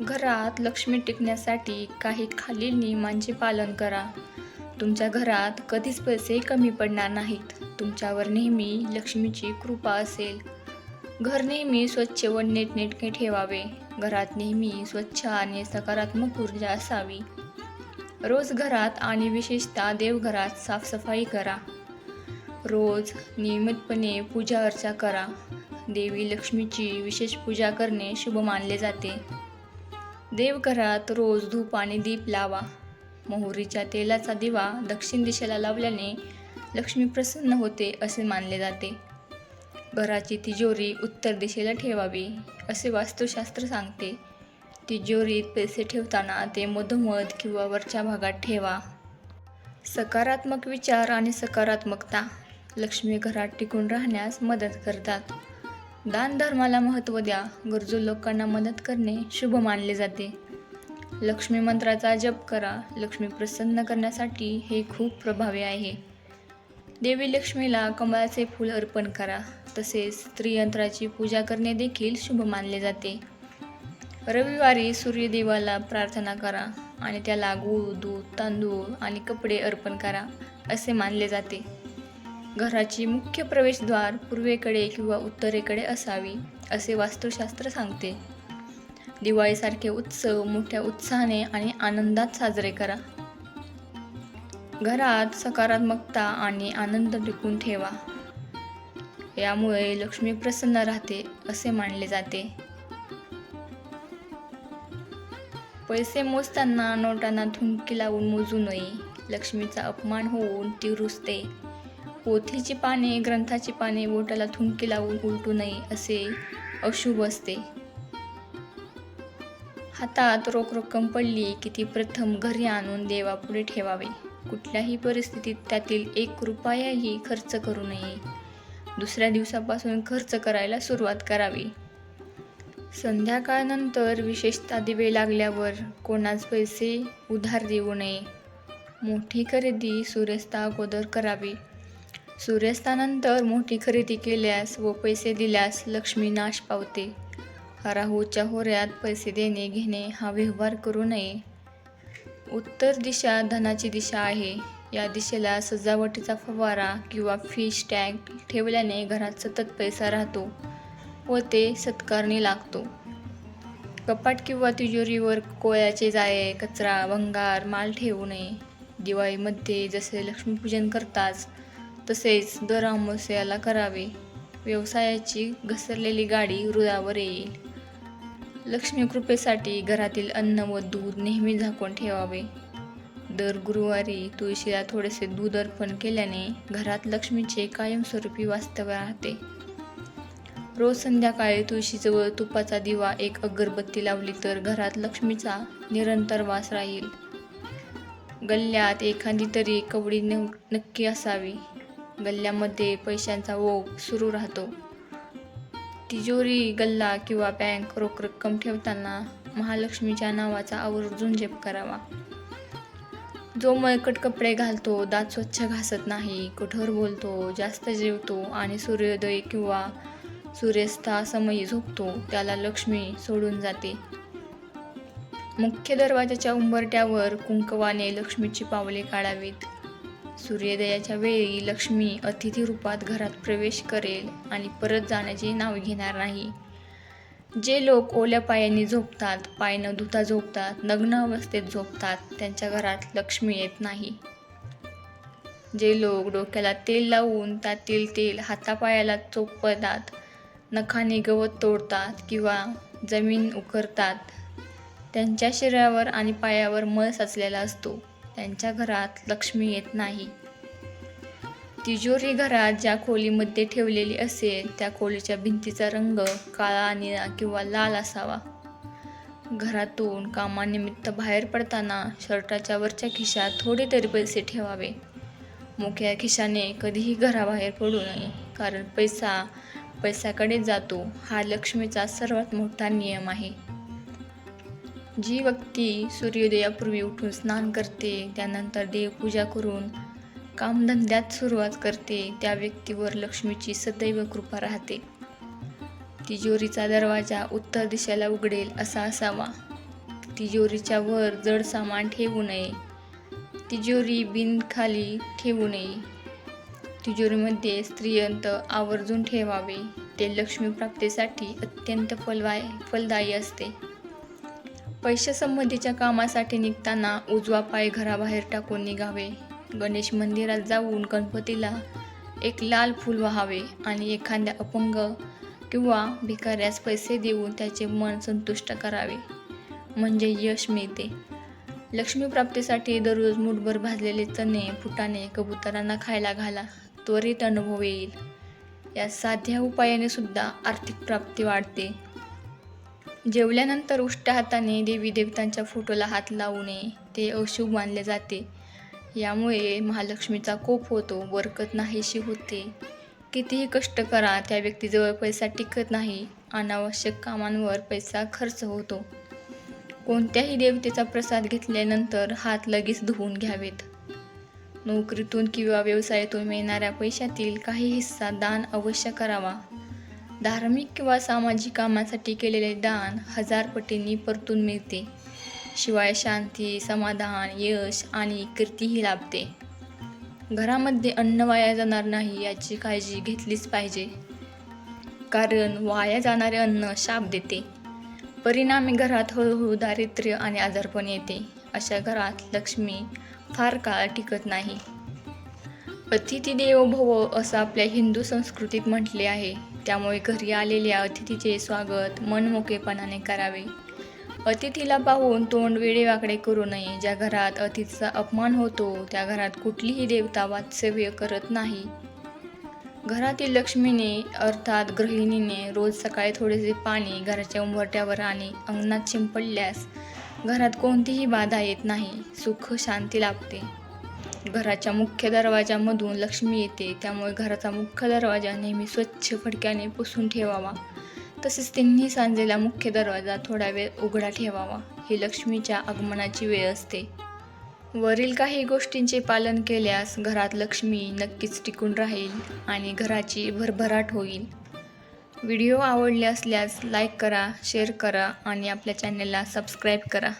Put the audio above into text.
घरात लक्ष्मी टिकण्यासाठी काही खालील नियमांचे पालन करा. तुमच्या घरात कधीच पैसे कमी पडणार नाहीत. तुमच्यावर नेहमी लक्ष्मीची कृपा असेल. घर नेहमी स्वच्छ व नीटनेटके ठेवावे. घरात नेहमी स्वच्छ आणि सकारात्मक ऊर्जा असावी. रोज घरात आणि विशेषतः देवघरात साफसफाई करा. रोज नियमितपणे पूजा अर्चा करा. देवी लक्ष्मीची विशेष पूजा करणे शुभ मानले जाते. देवघरात रोज धूप आणि दीप लावा. मोहरीच्या तेलाचा दिवा दक्षिण दिशेला लावल्याने लक्ष्मी प्रसन्न होते असे मानले जाते. घराची तिजोरी उत्तर दिशेला ठेवावी असे वास्तुशास्त्र सांगते. तिजोरीत पैसे ठेवताना ते मधोमध किंवा वरच्या भागात ठेवा. सकारात्मक विचार आणि सकारात्मकता लक्ष्मी घरात टिकून राहण्यास मदत करतात. दान धर्माला महत्त्व द्या गरजू लोकांना मदत करणे शुभ मानले जाते. लक्ष्मी मंत्राचा जप करा लक्ष्मी प्रसन्न करण्यासाठी हे खूप प्रभावी आहे. देवी लक्ष्मीला कमळाचे फूल अर्पण करा तसेच स्त्रीयंत्राची पूजा करणे देखील शुभ मानले जाते. रविवारी सूर्यदेवाला प्रार्थना करा आणि त्याला गूळ दूध तांदूळ आणि कपडे अर्पण करा असे मानले जाते. घराची मुख्य प्रवेशद्वार पूर्वेकडे किंवा उत्तरेकडे असावी असे वास्तुशास्त्र सांगते. दिवाळीसारखे उत्सव मोठ्या उत्साहाने आणि आनंदात साजरे करा. घरात सकारात्मकता आणि आनंद टिकून ठेवा. यामुळे लक्ष्मी प्रसन्न राहते असे मानले जाते. पैसे मोजताना नोटांना थुंकी लावून मोजू नये. लक्ष्मीचा अपमान होऊन ती रुसते. पोथीची पाने ग्रंथाची पाने बोटाला थुंकी लावून उलटू नये असे अशुभ असते. हातात रोख रक्कम पडली की ती प्रथम घरी आणून देवापुढे ठेवावे. कुठल्याही परिस्थितीत त्यातील एक रुपयाही खर्च करू नये. दुसऱ्या दिवसापासून खर्च करायला सुरुवात करावी. संध्याकाळनंतर विशेषतः दिवे लागल्यावर कोणाच पैसे उधार देऊ नये. मोठी खरेदी सूर्यास्ता अगोदर करावी. सूर्यास्तानंतर मोठी खरेदी केल्यास व पैसे दिल्यास लक्ष्मी नाश पावते. राहूच्या होऱ्यात पैसे देणे घेणे हा व्यवहार करू नये. उत्तर दिशा धनाची दिशा आहे. या दिशेला सजावटीचा फवारा किंवा फिश टँक ठेवल्याने घरात सतत पैसा राहतो व ते सत्कारणी लागतो. कपाट किंवा तिजोरीवर कोळ्याचे जाळे कचरा भंगार माल ठेवू नये. दिवाळीमध्ये जसे लक्ष्मीपूजन करताच तसेच दर अमावस्याला करावे. व्यवसायाची घसरलेली गाडी हृदयावर येईल. लक्ष्मी कृपेसाठी घरातील अन्न व दूध नेहमी झाकून ठेवावे. दर गुरुवारी तुळशीला थोडेसे दूध अर्पण केल्याने घरात लक्ष्मीचे कायमस्वरूपी वास्तव्य राहते. रोज संध्याकाळी तुळशीजवळ तुपाचा दिवा एक अगरबत्ती लावली तर घरात लक्ष्मीचा निरंतर वास राहील. गल्ल्यात एखादी तरी कवडी न नक्की असावी. गल्ल्यामध्ये पैशांचा ओघ सुरू राहतो. तिजोरी गल्ला किंवा बँक रोख रक्कम ठेवताना महालक्ष्मीच्या नावाचा आवर्जून जप करावा. जो मळकट कपडे घालतो दात स्वच्छ घासत नाही कठोर बोलतो जास्त जेवतो आणि सूर्योदय किंवा सूर्यास्तासमयी झोपतो त्याला लक्ष्मी सोडून जाते. मुख्य दरवाजाच्या उंबरट्यावर कुंकवाने लक्ष्मीची पावले काढावीत. सूर्योदयाच्या वेळी लक्ष्मी अतिथी रूपात घरात प्रवेश करेल आणि परत जाण्याचे नाव घेणार नाही. जे लोक ओल्या पायांनी झोपतात पाय न धुता झोपतात नग्न अवस्थेत झोपतात त्यांच्या घरात लक्ष्मी येत नाही. जे लोक डोक्याला तेल लावून त्यातील तेल हातापायाला चोपतात नखाने गवत तोडतात किंवा जमीन उकरतात त्यांच्या शरीरावर आणि पायावर मळ साचलेला असतो. त्यांच्या घरात लक्ष्मी येत नाही. तिजोरी घरात ज्या खोलीमध्ये ठेवलेली असेल त्या खोलीच्या भिंतीचा रंग काळा निळा किंवा लाल असावा. घरातून कामानिमित्त बाहेर पडताना शर्टाच्या वरच्या खिशात थोडे तरी पैसे ठेवावे. मोक्या खिशाने कधीही घराबाहेर पडू नये कारण पैसा पैशाकडे जातो हा लक्ष्मीचा सर्वात मोठा नियम आहे. जी व्यक्ती सूर्योदयापूर्वी उठून स्नान करते त्यानंतर देवपूजा करून कामधंद्यात सुरुवात करते त्या व्यक्तीवर लक्ष्मीची सदैव कृपा राहते. तिजोरीचा दरवाजा उत्तर दिशेला उघडेल असा असावा. तिजोरीच्या वर जड सामान ठेवू नये. तिजोरी बिनखाली ठेवू नये. तिजोरीमध्ये स्त्रियंत आवर्जून ठेवावे. ते लक्ष्मीप्राप्तीसाठी अत्यंत फलवाय फलदायी असते. पैशासंबंधीच्या कामासाठी निघताना उजवा पाय घराबाहेर टाकून निघावे. गणेश मंदिरात जाऊन गणपतीला एक लाल फूल व्हावे आणि एखाद्या अपंग किंवा भिकाऱ्यास पैसे देऊन त्याचे मन संतुष्ट करावे. म्हणजे यश मिळते. लक्ष्मी प्राप्तीसाठी दररोज मुठभर भाजलेले चणे फुटाणे कबुतरांना खायला घाला. त्वरित अनुभव येईल. या साध्या उपायाने सुद्धा आर्थिक प्राप्ती वाढते. जेवल्यानंतर उष्ट हाताने देवी देवतांच्या फोटोला हात लावू नये ते अशुभ मानले जाते. यामुळे महालक्ष्मीचा कोप होतो बरकत नाहीशी होते. कितीही कष्ट करा त्या व्यक्तीजवळ पैसा टिकत नाही. अनावश्यक कामांवर पैसा खर्च होतो. कोणत्याही देवतेचा प्रसाद घेतल्यानंतर हात लगेच धुवून घ्यावेत. नोकरीतून किंवा व्यवसायातून मिळणाऱ्या पैशातील काही हिस्सा दान अवश्य करावा. धार्मिक किंवा सामाजिक कामासाठी केलेले दान हजार पटींनी परतून मिळते. शिवाय शांती समाधान यश आणि कीर्तीही लाभते. घरामध्ये अन्न वाया जाणार नाही याची काळजी घेतलीच पाहिजे. कारण वाया जाणारे अन्न शाप देते. परिणामी घरात हळूहळू दारिद्र्य आणि आजारपण येते. अशा घरात लक्ष्मी फार काळ टिकत नाही. अतिथी देवो भव असं आपल्या हिंदू संस्कृतीत म्हटले आहे. त्यामुळे घरी आलेल्या अतिथीचे स्वागत मनमोकेपणाने करावे. अतिथीला पाहून तोंड वेडेवाकडे करू नये. ज्या घरात अतिथीचा अपमान होतो त्या घरात कुठलीही देवता वात्सव्य करत नाही. घरातील लक्ष्मीने अर्थात गृहिणीने रोज सकाळी थोडेसे पाणी घराच्या उंबरट्यावर आणि अंगणात शिंपडल्यास घरात कोणतीही बाधा येत नाही. सुख शांती लाभते. घराच्या मुख्य दरवाजामधून लक्ष्मी येते. त्यामुळे घराचा मुख्य दरवाजा नेहमी स्वच्छ फडक्याने पुसून ठेवावा. तसेच तिन्ही सांजेला मुख्य दरवाजा थोडा वेळ उघडा ठेवावा. ही लक्ष्मीच्या आगमनाची वेळ असते. वरील काही गोष्टींचे पालन केल्यास घरात लक्ष्मी नक्कीच टिकून राहील आणि घराची भरभराट होईल. व्हिडिओ आवडले असल्यास लाईक करा शेअर करा आणि आपल्या चॅनलला सबस्क्राईब करा.